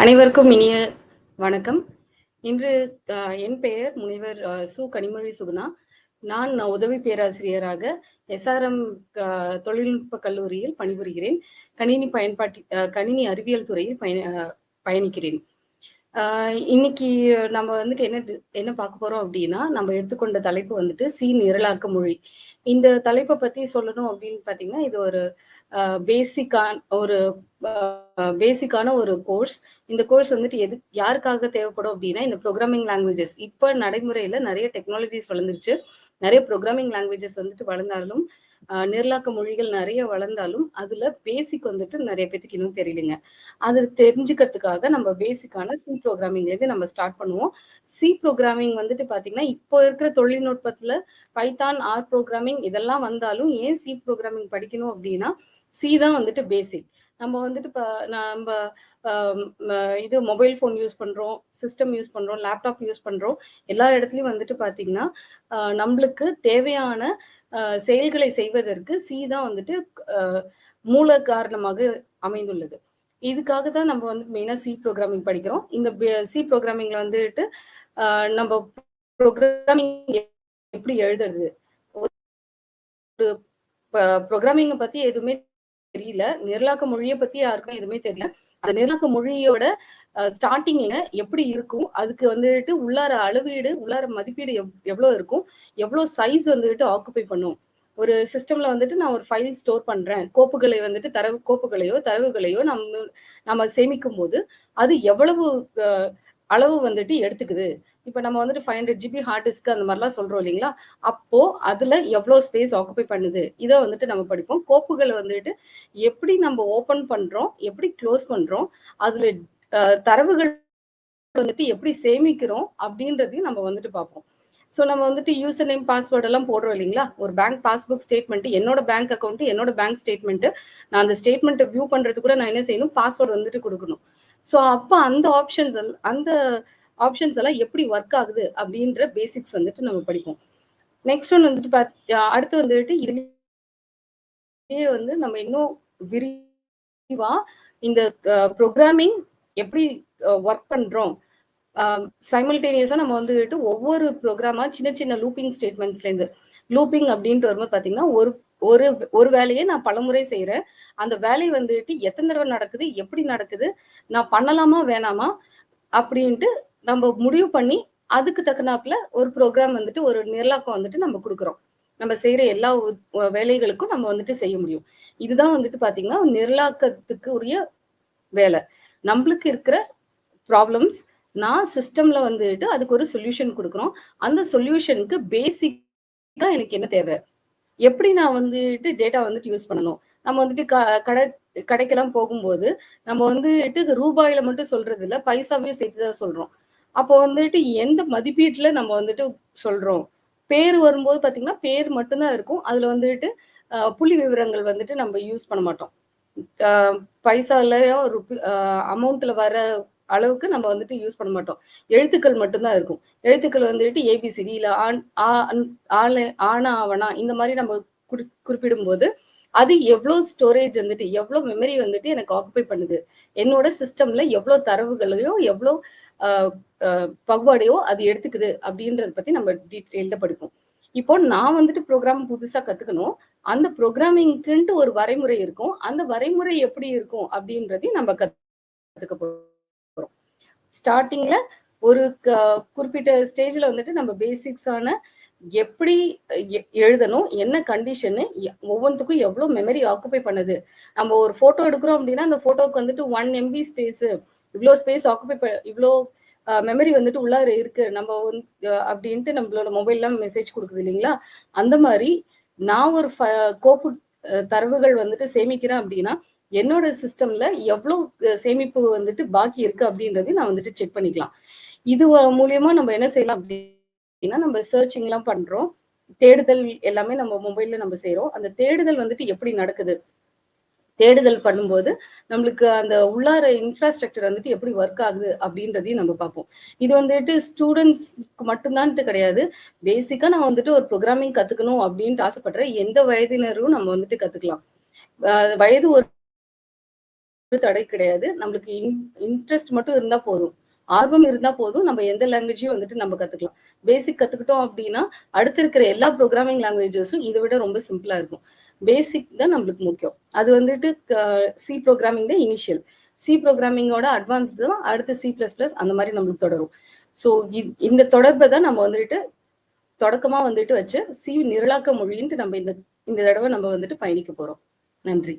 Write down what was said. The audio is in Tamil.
அனைவருக்கும் இனிய வணக்கம். இன்று என் பெயர் முனைவர் சு. கனிமொழி சுகுணா. நான் உதவி பேராசிரியராக எஸ்ஆர்எம் தொழில்நுட்ப கல்லூரியில் பணிபுரிகிறேன். கணினி பயன்பாட்டு கணினி அறிவியல் துறையில் பயண பயணிக்கிறேன். இன்னைக்கு நம்ம வந்துட்டு என்ன என்ன பார்க்க போறோம் அப்படின்னா நம்ம எடுத்துக்கொண்ட தலைப்பு வந்துட்டு சி நிரலாக்க மொழி. இந்த தலைப்பை பத்தி சொல்லணும் அப்படின்னு பாத்தீங்கன்னா இது ஒரு பேசிக்கான ஒரு பேசிக்கான ஒரு கோர்ஸ் இந்த கோர்ஸ் வந்துட்டு எது யாருக்காக தேவைப்படும் அப்படின்னா இந்த ப்ரோக்ராமிங் லாங்குவேஜஸ் இப்போ நடைமுறையில நிறைய டெக்னாலஜிஸ் வளர்ந்துருச்சு. நிறைய ப்ரோக்ராமிங் லாங்குவேஜஸ் வந்துட்டு வளர்ந்தாலும் நிரலாக்க மொழிகள் நிறைய வளர்ந்தாலும் அதுல பேசிக் வந்துட்டு நிறைய பேத்துக்கு இன்னும் தெரியலைங்க. அது தெரிஞ்சுக்கிறதுக்காக நம்ம பேசிக்கான சி ப்ரோக்ராமிங்லேருந்து நம்ம ஸ்டார்ட் பண்ணுவோம். சி ப்ரோக்ராமிங் வந்துட்டு பாத்தீங்கன்னா இப்போ இருக்கிற தொழில்நுட்பத்துல பைத்தான் ஆர் ப்ரோக்ராமிங் இதெல்லாம் வந்தாலும் ஏன் சி ப்ரோக்ராமிங் படிக்கணும் அப்படின்னா சி தான் வந்துட்டு பேசிக் நம்ம வந்துட்டு இப்போ நம்ம இது மொபைல் ஃபோன் யூஸ் பண்றோம் சிஸ்டம் யூஸ் பண்றோம் லேப்டாப் யூஸ் பண்றோம். எல்லா இடத்துலயும் வந்துட்டு பாத்தீங்கன்னா நம்மளுக்கு தேவையான ஆஹ், செயல்களை செய்வதற்கு சி தான் வந்துட்டு ஆஹ், மூல காரணமாக அமைந்துள்ளது. இதுக்காக தான் நம்ம வந்து மெயினா சி ப்ரோக்ராமிங் படிக்கிறோம். இந்த சி ப்ரோக்ராமிங்கில் வந்துட்டு ஆஹ், நம்ம ப்ரோக்ராமிங் எப்படி எழுதுறது? ப்ரோக்ராமிங்கை பத்தி எதுவுமே தெரியல. நிரலாக்க மொழியை பத்தி யாருக்கும் எதுவுமே தெரியல. அந்த நிரலாக்க மொழியோட ஸ்டார்டிங் எப்படி இருக்கும்? அதுக்கு வந்துட்டு உள்ளார அளவீடு உள்ளார மதிப்பீடு எவ்- எவ்வளவு இருக்கும்? எவ்வளவு சைஸ் வந்துட்டு ஆக்குப்பை பண்ணும்? ஒரு சிஸ்டம்ல வந்துட்டு நான் ஒரு ஃபைல் ஸ்டோர் பண்றேன். கோப்புகளை வந்துட்டு தரவு கோப்புகளையோ தரவுகளையோ நம்ம நம்ம சேமிக்கும் போது அது எவ்வளவு அளவு வந்துட்டு எடுத்துக்குது? இப்போ நம்ம வந்துட்டு five hundred GB hard disk அந்த மாதிரிலாம் சொல்றோம் இல்லைங்களா? அப்போ அதில் எவ்வளோ ஸ்பேஸ் ஆக்குப்பை பண்ணுது? இதை வந்துட்டு நம்ம படிப்போம். கோப்புகளை வந்துட்டு எப்படி நம்ம ஓப்பன் பண்ணுறோம் எப்படி க்ளோஸ் பண்ணுறோம் அதில் தரவுகள் வந்துட்டு எப்படி சேமிக்கிறோம்? அப்படின்றதையும் நம்ம வந்துட்டு பார்ப்போம். ஸோ நம்ம வந்துட்டு யூசர் நேம் பாஸ்வேர்ட் எல்லாம் போடுறோம் இல்லைங்களா? ஒரு பேங்க் பாஸ்புக் ஸ்டேட்மெண்ட் என்னோட பேங்க் அக்கௌண்ட் என்னோட பேங்க் ஸ்டேட்மெண்ட் நான் அந்த ஸ்டேட்மெண்ட்டை வியூ பண்றது கூட நான் என்ன செய்யணும்? பாஸ்வேர்டு வந்துட்டு கொடுக்கணும். ஸோ அப்போ அந்த ஆப்ஷன்ஸ் அந்த ஆப்ஷன்ஸ் எல்லாம் எப்படி ஒர்க் ஆகுது அப்படின்ற பேசிக்ஸ் வந்துட்டு நம்ம படிப்போம். நெக்ஸ்ட் ஒன் வந்துட்டு பார்த்து அடுத்து வந்துட்டு இதுலயே வந்து நம்ம இன்னும் விரிவா இந்த ப்ரோக்ராமிங் எப்படி ஒர்க் பண்றோம். சைமல்டேனியஸா நம்ம வந்துட்டு ஒவ்வொரு ப்ரோக்ராமா சின்ன சின்ன லூப்பிங் ஸ்டேட்மெண்ட்ஸ்ல இருந்து லூப்பிங் அப்படின்ட்டு வரும்போது பாத்தீங்கன்னா ஒரு ஒரு ஒரு வேலையை நான் பலமுறை செய்கிறேன் அந்த வேலை வந்துட்டு எத்தனை தடவை நடக்குது எப்படி நடக்குது நான் பண்ணலாமா வேணாமா அப்படின்ட்டு நம்ம முடிவு பண்ணி அதுக்கு தக்கனாப்புல ஒரு ப்ரோக்ராம் வந்துட்டு ஒரு நிரலாக்கம் வந்துட்டு நம்ம கொடுக்குறோம். நம்ம செய்யற எல்லா வேலைகளுக்கும் நம்ம வந்துட்டு செய்ய முடியும். இதுதான் வந்துட்டு பாத்தீங்கன்னா நிரலாக்கத்துக்கு உரிய வேலை. நம்மளுக்கு இருக்கிற ப்ராப்ளம்ஸ் நான் சிஸ்டம்ல வந்துட்டு அதுக்கு ஒரு சொல்யூஷன் கொடுக்குறோம். அந்த சொல்யூஷனுக்கு பேசிக்கா எனக்கு என்ன தேவை? எப்படி நான் வந்துட்டு டேட்டா வந்துட்டு யூஸ் பண்ணணும்? நம்ம வந்துட்டு க- கடை கடைக்கெல்லாம் போகும்போது நம்ம வந்துட்டு ரூபாயில மட்டும் சொல்றது இல்லை பைசாவையும் சேர்த்து தான் சொல்றோம். அப்போ வந்துட்டு எந்த மதிப்பீட்டுல நம்ம வந்துட்டு சொல்றோம்? பேர் வரும்போது பாத்தீங்கன்னா பேர் மட்டும்தான் இருக்கும். அதுல வந்துட்டு புள்ளி விவரங்கள் வந்துட்டு நம்ம யூஸ் பண்ண மாட்டோம். பைசாலையோ பைசாலயோ ருபி அமௌண்ட்ல வர அளவுக்கு நம்ம வந்துட்டு யூஸ் பண்ண மாட்டோம். எழுத்துக்கள் மட்டும்தான் இருக்கும். எழுத்துக்கள் வந்துட்டு ஏபிசிடி இல்லை ஆண் ஆ- அன்- ஆளு ஆனா ஆவணா இந்த மாதிரி நம்ம குறி குறிப்பிடும் போது அது எவ்வளோ ஸ்டோரேஜ் வந்துட்டு எவ்வளோ மெமரி வந்துட்டு எனக்கு ஆக்குபை பண்ணுது. என்னோட சிஸ்டம்ல எவ்வளோ தரவுகளையோ எவ்வளோ ஆஹ், பகுபாடையோ அது எடுத்துக்குது அப்படின்றத பத்தி நம்ம டீட்டெயில்ட படிப்போம். இப்போ நான் வந்துட்டு ப்ரோக்ராம் புதுசா கத்துக்கணும். அந்த ப்ரோக்ராமிங்க்குன்ட்டு ஒரு வரைமுறை இருக்கும். அந்த வரைமுறை எப்படி இருக்கும் அப்படின்றதையும் நம்ம கத்துக்க போறோம். ஸ்டார்டிங்ல ஒரு க- குறிப்பிட்ட ஸ்டேஜ்ல வந்துட்டு நம்ம பேசிக்ஸான எப்படி எ- எழுதணும் என்ன கண்டிஷனு ஒவ்வொன்றுக்கும் எவ்வளோ மெமரி ஆக்குப்பை பண்ணுது. நம்ம ஒரு ஃபோட்டோ எடுக்கிறோம் அப்படின்னா அந்த ஃபோட்டோவுக்கு வந்துட்டு ஒன் எம்பி ஸ்பேஸ் இவ்வளோ ஸ்பேஸ் ஆக்குபை இவ்வளோ மெமரி வந்துட்டு உள்ளார இருக்கு. நம்ம வந்து அப்படின்ட்டு நம்மளோட மொபைல்லாம் மெசேஜ் கொடுக்குது இல்லைங்களா? அந்த மாதிரி நான் ஒரு கோப்பு தரவுகள் வந்துட்டு சேமிக்கிறேன் அப்படின்னா என்னோட சிஸ்டம்ல எவ்வளோ சேமிப்பு வந்துட்டு பாக்கி இருக்கு அப்படின்றதையும் நான் வந்துட்டு செக் பண்ணிக்கலாம். இது மூலியமா நம்ம என்ன செய்யலாம் அப்படின்னு நம்ம சர்ச்சிங்லாம் பண்றோம். தேடுதல் எல்லாமே நம்ம மொபைல்ல நம்ம செய்யறோம் அந்த தேடுதல் வந்துட்டு எப்படி நடக்குது? தேடுதல் பண்ணும்போது நம்மளுக்கு அந்த உள்ளார இன்ஃப்ராஸ்ட்ரக்சர் வந்துட்டு எப்படி ஒர்க் ஆகுது அப்படின்றதையும் நம்ம பார்ப்போம். இது வந்துட்டு ஸ்டூடெண்ட்ஸ்க்கு மட்டும்தான்ட்டு கிடையாது. பேசிக்கா நான் வந்துட்டு ஒரு ப்ரோக்ராமிங் கத்துக்கணும் அப்படின்ட்டு ஆசைப்படுறேன் எந்த வயதினரும் நம்ம வந்துட்டு கத்துக்கலாம். வயது ஒரு தடை கிடையாது. நம்மளுக்கு இன் இன்ட்ரெஸ்ட் மட்டும் இருந்தா போதும். ஆர்வம் இருந்தா போதும். நம்ம எந்த லாங்குவேஜையும் வந்துட்டு நம்ம கத்துக்கலாம். பேசிக் கத்துக்கிட்டோம் அப்படின்னா அடுத்து இருக்கிற எல்லா ப்ரோக்ராமிங் லாங்குவேஜஸும் இதை விட ரொம்ப சிம்பிளா இருக்கும். பேசிக் தான் நம்மளுக்கு முக்கியம். அது வந்துட்டு சி ப்ரோக்ராமிங் தான் இனிஷியல் சி ப்ரோக்ராமிங்கோட அட்வான்ஸ்டு தான் அடுத்து சி பிளஸ் பிளஸ் அந்த மாதிரி நம்மளுக்கு தொடரும். ஸோ இந்த தொடர்பை தான் நம்ம வந்துட்டு தொடக்கமா வந்துட்டு வச்சு சி நிரலாக்க மொழின்ட்டு நம்ம இந்த இந்த தடவை நம்ம வந்துட்டு பயணிக்க போறோம். நன்றி.